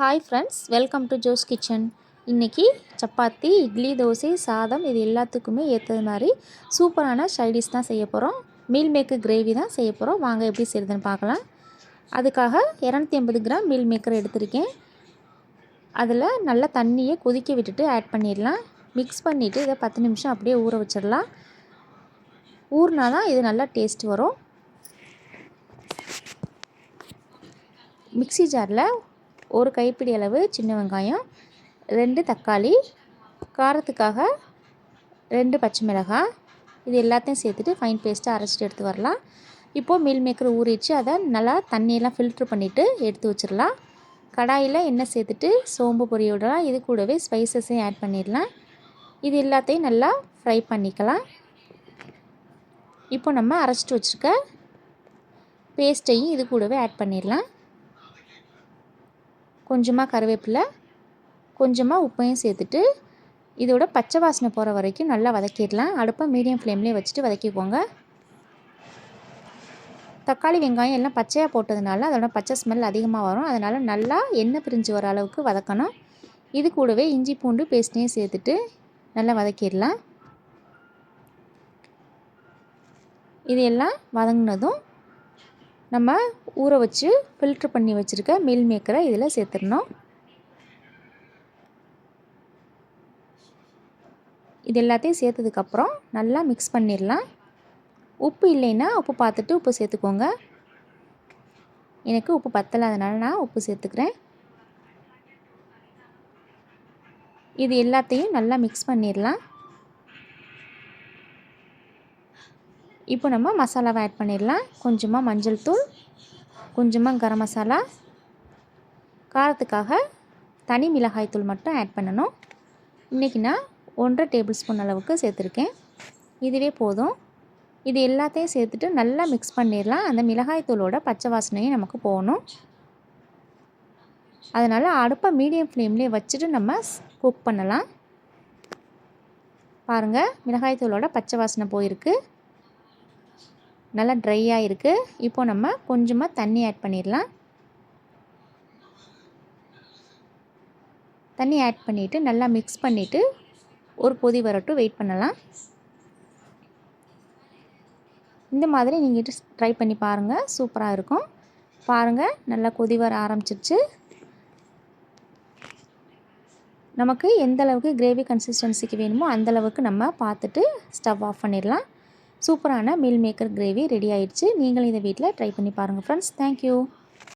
Hi friends welcome to Jo's kitchen இன்றைக்கி சப்பாத்தி இட்லி தோசை சாதம் இது எல்லாத்துக்குமே ஏற்றது மாதிரி சூப்பரான சைடிஷ் தான் செய்ய போகிறோம் மீல் மேக்கர் கிரேவி தான் செய்ய போகிறோம் வாங்க எப்படி செய்யுதுன்னு பார்க்கலாம். அதுக்காக இரநூத்தி ஐம்பது கிராம் மீல் மேக்கர் எடுத்திருக்கேன். அதில் நல்லா தண்ணியை கொதிக்க விட்டுட்டு ஆட் பண்ணிடலாம். மிக்ஸ் பண்ணிவிட்டு இதை பத்து நிமிஷம் அப்படியே ஊற வச்சிடலாம். ஊறினா தான் இது நல்லா டேஸ்ட் வரும். மிக்ஸி ஜாரில் ஒரு கைப்பிடி அளவு சின்ன வெங்காயம் ரெண்டு தக்காளி காரத்துக்காக ரெண்டு பச்சை மிளகாய். இது எல்லாத்தையும் சேர்த்துட்டு ஃபைன் பேஸ்ட்டாக அரைச்சிட்டு எடுத்து வரலாம். இப்போது மீல் மேக்கர் ஊறிச்சு அதை நல்லா தண்ணியெல்லாம் ஃபில்ட்ரு பண்ணிவிட்டு எடுத்து வச்சிடலாம். கடாயில் எண்ணெய் சேர்த்துட்டு சோம்பு பொரிய விடலாம். இது கூடவே ஸ்பைசஸையும் ஆட் பண்ணிடலாம். இது எல்லாத்தையும் நல்லா ஃப்ரை பண்ணிக்கலாம். இப்போ நம்ம அரைச்சிட்டு வச்சுருக்க பேஸ்ட்டையும் இது கூடவே ஆட் பண்ணிடலாம். கொஞ்சமாக கருவேப்பிலை கொஞ்சமாக உப்பையும் சேர்த்துட்டு இதோட பச்சை வாசனை போகிற வரைக்கும் நல்லா வதக்கிடலாம். அடுப்பை மீடியம் ஃப்ளேம்லேயே வச்சுட்டு வதக்கிக்கோங்க. தக்காளி வெங்காயம் எல்லாம் பச்சையாக போட்டதுனால அதோட பச்சை ஸ்மெல் அதிகமாக வரும். அதனால் நல்லா எண்ணெய் பிரிஞ்சு வர அளவுக்கு வதக்கணும். இது கூடவே இஞ்சி பூண்டு பேஸ்ட்டையும் சேர்த்துட்டு நல்லா வதக்கிடலாம். இது எல்லாம் வதங்கினதும் நம்ம ஊற வச்சு ஃபில்ட்ரு பண்ணி வச்சுருக்க மீல் மேக்கரை இதில் சேர்த்துடணும். இது எல்லாத்தையும் சேர்த்ததுக்கப்புறம் நல்லா மிக்ஸ் பண்ணிடலாம். உப்பு இல்லைன்னா உப்பு பார்த்துட்டு உப்பு சேர்த்துக்கோங்க. எனக்கு உப்பு பத்தலாதனால நான் உப்பு சேர்த்துக்கிறேன். இது எல்லாத்தையும் நல்லா மிக்ஸ் பண்ணிடலாம். இப்போ நம்ம மசாலாவை ஆட் பண்ணிடலாம். கொஞ்சமாக மஞ்சள் தூள் கொஞ்சமாக கரம் மசாலா. காரத்துக்காக தனி மிளகாய் தூள் மட்டும் ஆட் பண்ணணும். இன்றைக்கி நான் ஒன்றரை டேபிள் ஸ்பூன் அளவுக்கு சேர்த்துருக்கேன். இதுவே போதும். இது எல்லாத்தையும் சேர்த்துட்டு நல்லா மிக்ஸ் பண்ணிடலாம். அந்த மிளகாய் தூளோட பச்சை வாசனையும் நமக்கு போகணும். அதனால் அடுப்பை மீடியம் ஃப்ளேம்லேயே வச்சுட்டு நம்ம குக் பண்ணலாம். பாருங்கள் மிளகாய் தூளோட பச்சை வாசனை போயிருக்கு. நல்லா ட்ரையாக இருக்குது இப்போது நம்ம கொஞ்சமாக தண்ணி ஆட் பண்ணிடலாம். தண்ணி ஆட் பண்ணிவிட்டு நல்லா மிக்ஸ் பண்ணிவிட்டு ஒரு கொதி வரட்டும் வெயிட் பண்ணலாம். இந்த மாதிரி நீங்கள் ட்ரை பண்ணி பாருங்கள் சூப்பராக இருக்கும். பாருங்கள் நல்லா கொதி வர ஆரம்பிச்சிருச்சு. நமக்கு எந்த அளவுக்கு கிரேவி கன்சிஸ்டன்சிக்கு வேணுமோ அந்தளவுக்கு நம்ம பார்த்துட்டு ஸ்டவ் ஆஃப் பண்ணிடலாம். சூப்பரான மீல் மேக்கர் கிரேவி ரெடி ஆயிடுச்சு. நீங்களும் இதை வீட்டில் ட்ரை பண்ணி பாருங்கள் ஃப்ரெண்ட்ஸ் தேங்க்யூ